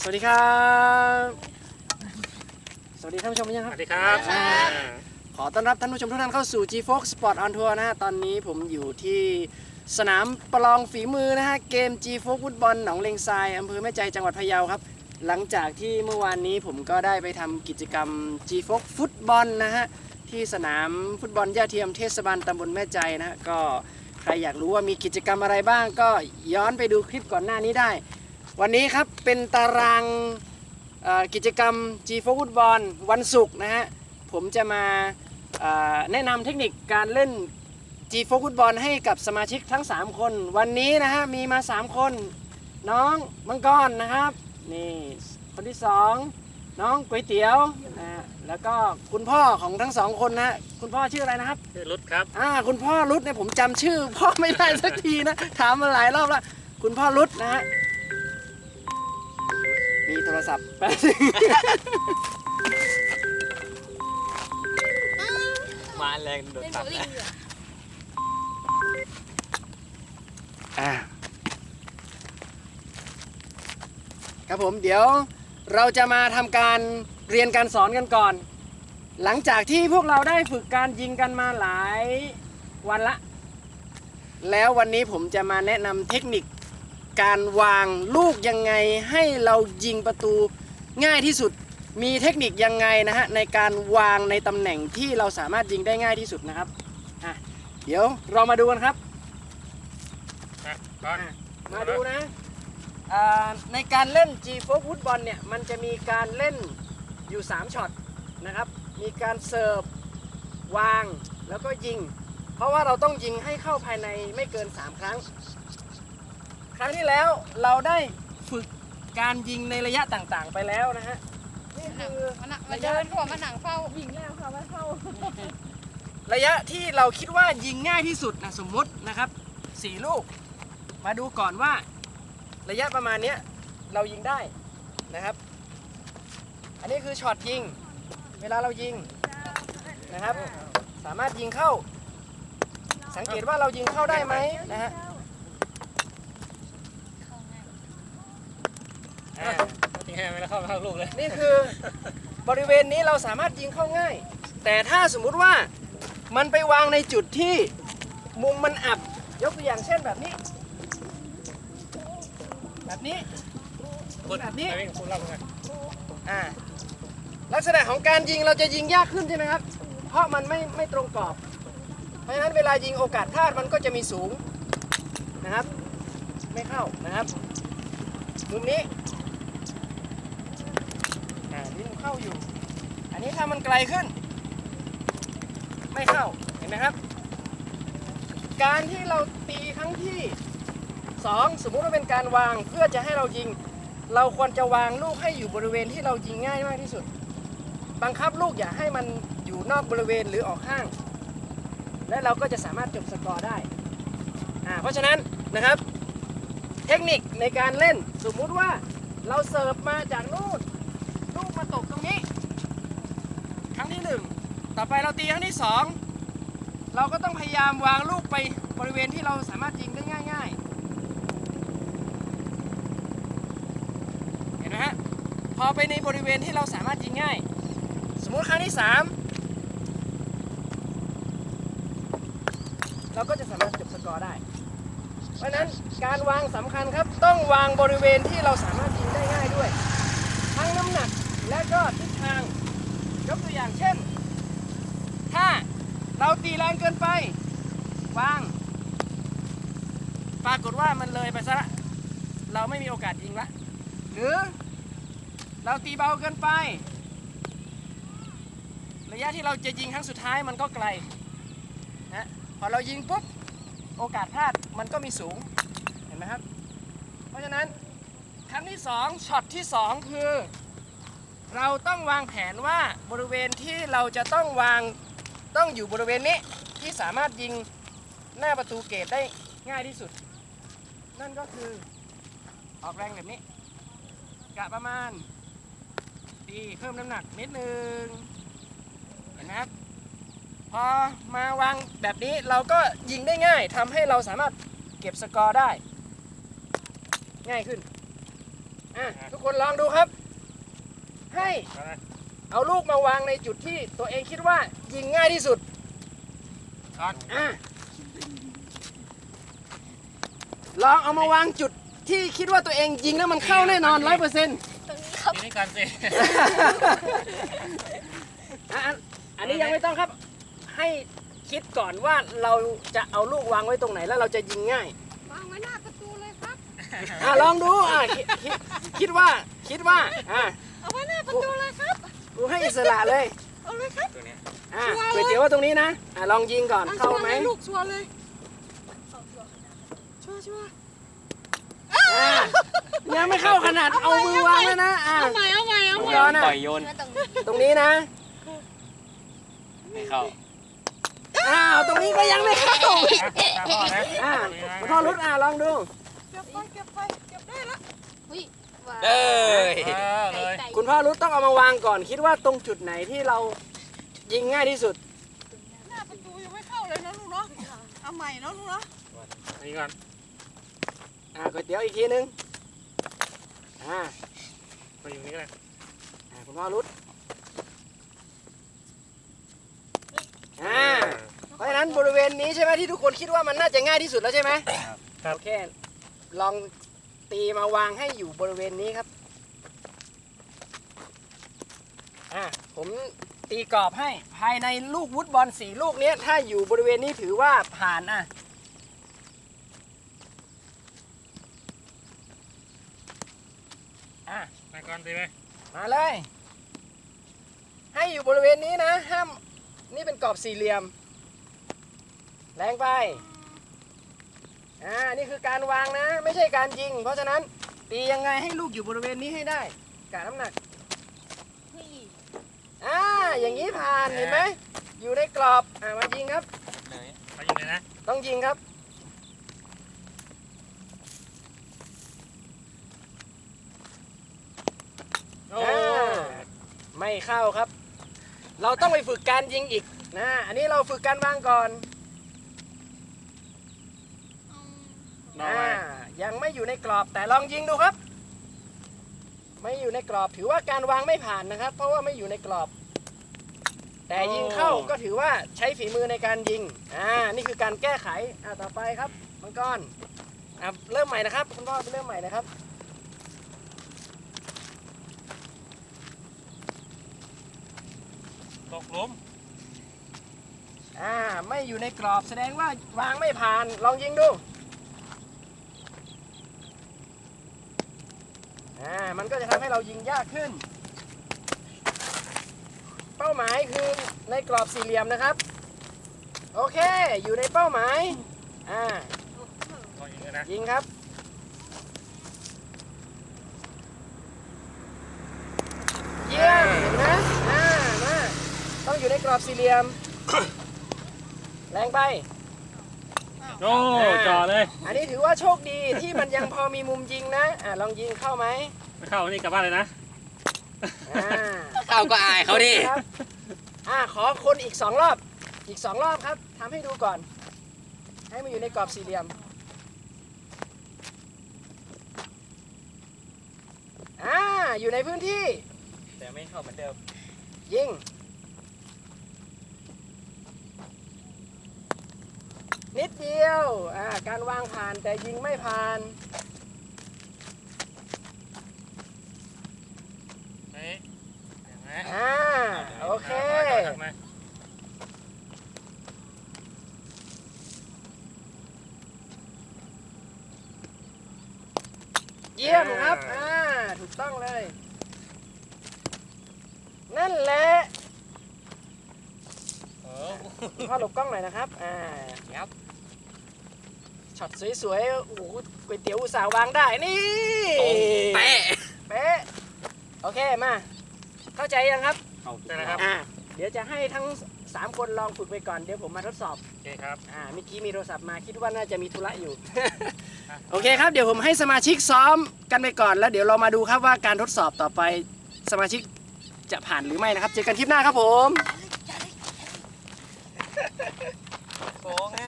สวัสดีครับ สวัสดีท่านผู้ชมยังสครับ วัสดีครับอ่าขอต้อนรับท่านผู้ชมทุกท่านเข้าสู่ G Fox Sport on Tour นะฮะ ตอนนี้ผมอยู่ที่สนามประลองฝีมือนะฮะ เกม G Fox ฟุตบอลหนองเลงทรายอำเภอแม่ใจจังหวัดพะเยาครับ หลังจากที่เมื่อวานนี้ผมก็ได้ไปทำกิจกรรม G Fox ฟุตบอลนะฮะ ที่สนามฟุตบอลย่าเทียมเทศบาลตำบลแม่ใจนะฮะ ก็ใครอยากรู้ว่ามีกิจกรรมอะไรบ้าง ก็ย้อนไปดูคลิปก่อนหน้านี้ได้ วันนี้ครับเป็นตารางเอ่อกิจกรรม G Fox ฟุตบอลวันศุกร์นะฮะ ผมจะมาเอ่อแนะนำเทคนิคการเล่น G f o ฟุตบอลให้กับสมาชิกทั้ง 3 คน วันนี้นะฮะมีมา 3 คน น้องมังกรนะครับนี่คนที่ 2 น้องก๋วยเตี๋ยวนะฮะแล้วก็คุณพ่อของทั้งสองคนนะฮะคุณพ่อชื่ออะไรนะครับชื่อรุดครับอ่าคุณพ่อรุดเนี่ยผมจำชื่อ พ่อไม่ได้สักทีนะถามมาหลายรอบแล้วคุณพ่อรุดนะฮะ มีโทรศัพท์แป๊บนึงมาแรงโดนเล่นตัโบดลิ่งอยู่อะอ่าครับผมเดี๋ยวเราจะมาทำการเรียนการสอนกันก่อน หลังจากที่พวกเราได้ฝึกการยิงกันมาหลายวันละ แล้ววันนี้ผมจะมาแนะนำเทคนิค การวางลูกยังไงให้เรายิงประตูง่ายที่สุด มีเทคนิคยังไงนะฮะในการวางในตำแหน่งที่เราสามารถยิงได้ง่ายที่สุดนะครับอะเดี๋ยวเรามาดูกันครับนะก่อนมาดูนะอ่าในการเล่น G f o ฟุตบอลเนี่ยมันจะมีการเล่นอยู่ 3ช็อตนะครับ มีการเสิร์ฟวางแล้วก็ยิง เพราะว่าเราต้องยิงให้เข้าภายในไม่เกิน 3 ครั้ง ครั้งที่แล้วเราได้ฝึกการยิงในระยะต่างๆไปแล้วนะฮะนี่คือมันอะมันเดินก่อนมันหนังเฝ้ายิงแล้วค่ะมันเฝ้า ระยะที่เราคิดว่ายิงง่ายที่สุดนะสมมุตินะครับสี่ลูก มาดูก่อนว่า ระยะประมาณเนี้ยเรายิงได้นะครับ อันนี้คือช็อตยิง เวลาเรายิงนะครับ สามารถยิงเข้า สังเกตว่าเรายิงเข้าได้ไหมนะฮะอ่า จริงแฮไม่ได้ เข้าเข้าลูกเลย นี่คือบริเวณนี้เราสามารถยิงเข้าง่าย แต่ถ้าสมมุติว่ามันไปวางในจุดที่มุมมันอับ ยกตัวอย่างเช่นแบบนี้ แบบนี้แบบนี้ไปวิ่งคุณเล่าไงอ่าลักษณะของการยิงเราจะยิงยากขึ้นใช่ไหมครับ เพราะมันไม่ไม่ตรงกรอบ เพราะฉะนั้นเวลายิงโอกาสพลาดมันก็จะมีสูงนะครับ ไม่เข้านะครับ มุมนี้อ่านี่มัน เข้าอยู่ อันนี้ถ้ามันไกลขึ้น ไม่เข้าเห็นไหมครับ การที่เราตีครั้งที่สองสมมุติว่าเป็นการวางเพื่อจะให้เรายิง เราควรจะวางลูกให้อยู่บริเวณที่เรายิงง่ายมากที่สุด บังคับลูกอย่าให้มันอยู่นอกบริเวณหรือออกข้าง และเราก็จะสามารถจบสกอร์ได้อ่าเพราะฉะนั้นนะครับ เทคนิคในการเล่นสมมุติว่าเราเสิร์ฟมาจากนู่นลูกมาตก งนี้ครั้งที่หนึ่งต่อไปเราตีครั้งที่สองเราก็ต้องพยายามวางลูกไปบริเวณที่เราสามารถยิงได้ง่าย ๆ เห็นไหมฮะ พอไปในบริเวณที่เราสามารถยิงง่าย สมมุติครั้งที่สามเราก็จะสามารถจบสกอร์ได้ เพราะฉะนั้นการวางสำคัญครับต้องวางบริเวณที่เราสามารถยิงได้ง่ายด้วย ทั้งน้ำหนักและก็ทิศทาง ยกตัวอย่างเช่น ถ้าเราตีแรงเกินไป วาง ปรากฏว่ามันเลยไปซะละเราไม่มีโอกาสยิงละ หรือ เราตีเบาเกินไป ระยะที่เราจะยิงครั้งสุดท้ายมันก็ไกลนะพอเรายิงปุ๊บ โอกาสพลาดมันก็มีสูง เห็นไหมครับ เพราะฉะนั้นครั้งที่สองช็อตที่สองคือ เราต้องวางแผนว่าบริเวณที่เราจะต้องวางต้องอยู่บริเวณนี้ที่สามารถยิงหน้าประตูเกตได้ง่ายที่สุด นั่นก็คือออกแรงแบบนี้กะประมาณตีเพิ่มน้ำหนักนิดนึงเห็นไหมครับพอมาวางแบบนี้เราก็ยิงได้ง่ายทำให้เราสามารถเก็บสกอร์ได้ ง่ายขึ้นอะทุกคนลองดูครับ ให้เอาเลยเอาลูกมาวางในจุดที่ตัวเองคิดว่ายิงง่ายที่สุดก่อนอะลองเอามาวางจุดที่คิดว่าตัวเองยิงแล้วมันเข้าแน่นอนร้อยเปอร์เซ็นต์ตรงนี้ครับทีนี้ก่อนสิอันนี้ยังไม่ต้องครับให้คิดก่อนว่าเราจะเอาลูกวางไว้ตรงไหนแล้วเราจะยิงง่ายวางไว้หน้าประตูเลยครับอะลองดูอะคิดคิดคิดว่าคิดว่าอะ เอาไว้หน้าประตูเลยครับ กูให้อิสระเลย เอาเลยครับ ตัวเนี้ยอะชัวร์เลย ก๋วยเตี๋ยวว่าตรงนี้นะ อะลองยิงก่อนอะเข้าไหมชัวร์ลยลูกชัวร์เลยชัวร์ชัวร์อะยังไม่เข้าขนาดเอามือวางแล้วนะอะ เอาใหม่เอาใหม่เอาใหม่ย้อนอะปล่อยโยนตรงนี้นะไม่เข้าอ้าว ตรงนี้ก็ยังไม่เข้าอะตามพ่อนะอะพ่อรุดอะลองดู เก็บไปเก็บไปเก็บได้ละ อุ้ย เอ้ยเออเลย คุณพ่อรุดต้องเอามาวางก่อน คิดว่าตรงจุดไหนที่เรายิงง่ายที่สุด หน้าประตูยังไม่เข้าเลยนะลูกเนาะเอาใหม่เนาะลูกเนาะอันนี้ก่อนอะก๋วยเตี๋ยวอีกทีนึง อะไปอยู่นี่ก็ได้อะคุณพ่อรุดอ่า เพราะฉะนั้นบริเวณนี้ใช่ไหมที่ทุกคนคิดว่ามันน่าจะง่ายที่สุดแล้วใช่ไหมครับ โอเค ลอง ตีมาวางให้อยู่บริเวณนี้ครับ อะผมตีกรอบให้ภายในลูกวุฒบอลสี่ลูกเนี้ยถ้าอยู่บริเวณนี้ถือว่าผ่านอะอะไปก่อนดีไหมมาเลย ให้อยู่บริเวณนี้นะ ห้าม นี่เป็นกรอบสี่เหลี่ยม แรงไป อ่านี่คือการวางนะ ไม่ใช่การยิง เพราะฉะนั้นตียังไงให้ลูกอยู่บริเวณนี้ให้ได้กะน้ำหนักอ่าอย่างนี้ผ่านเห็นไหมอยู่ในกรอบอ่ามายิงครับไปอยู่เลยนะต้องยิงครับ โอ้อ่าไม่เข้าครับ เราต้องไปฝึกการยิงอีกนะ อันนี้เราฝึกการวางก่อน นอนอ่าไว้ยังไม่อยู่ในกรอบแต่ลองยิงดูครับ ไม่อยู่ในกรอบถือว่าการวางไม่ผ่านนะครับ เพราะว่าไม่อยู่ในกรอบ แต่ยิงเข้าก็ถือว่าใช้ฝีมือในการยิงอ่านี่คือการแก้ไขอ่าต่อไปครับมังกรอ่าเริ่มใหม่นะครับคุณพ่อเริ่มใหม่นะครับ ตกหลุมอ่าไม่อยู่ในกรอบแสดงว่าวางไม่ผ่านลองยิงดู อ่ามันก็จะทำให้เรายิงยากขึ้น เป้าหมายคือในกรอบสี่เหลี่ยมนะครับ โอเค อยู่ในเป้าหมายอ่าอยู่เลยนะยิงครับ เยี่ยมเห็นไหมอ่ามาต้องอยู่ในกรอบสี่เหลี่ยม แรงไป โอ้จ่อเลยอันนี้ถือว่าโชคดีที่มันยังพอมีมุมยิงนะอ่าลองยิงเข้าไหมไม่เข้านี่กลับบ้านเลยนะอ่าเข้าก็อายเขาดิครับอ่าขอคนอีกสองรอบ อีกสองรอบครับทำให้ดูก่อน ให้มันอยู่ในกรอบสี่เหลี่ยมอ่าอยู่ในพื้นที่แต่ไม่เข้าเหมือนเดิมยิง นิดเดียวอ่าการวางผ่านแต่ยิงไม่ผ่านนี่เห็นไหมอ่าโอเคเยี่ยมครับ อ่า ถูกต้องเลย นั่นแหละ คุณพ่อหลบกล้องหน่อยนะครับ อ่าครับช็อตสวยๆ โอ้โหก๋วยเตี๋ยวอุตส่าห์วางได้ นี่เป๊ะเป๊ะโอเค มา เข้าใจยังครับได้แล้วครับอ่า เดี๋ยวจะให้ทั้ง 3 คนลองฝึกไปก่อน เดี๋ยวผมมาทดสอบ โอเคครับ อ่าเมื่อกี้มีโทรศัพท์มาคิดว่าน่าจะมีธุระอยู่ โอเคครับ เดี๋ยวผมให้สมาชิกซ้อมกันไปก่อน แล้วเดี๋ยวเรามาดูครับว่าการทดสอบต่อไปสมาชิกจะผ่านหรือไม่นะครับ เจอกันคลิปหน้าครับผม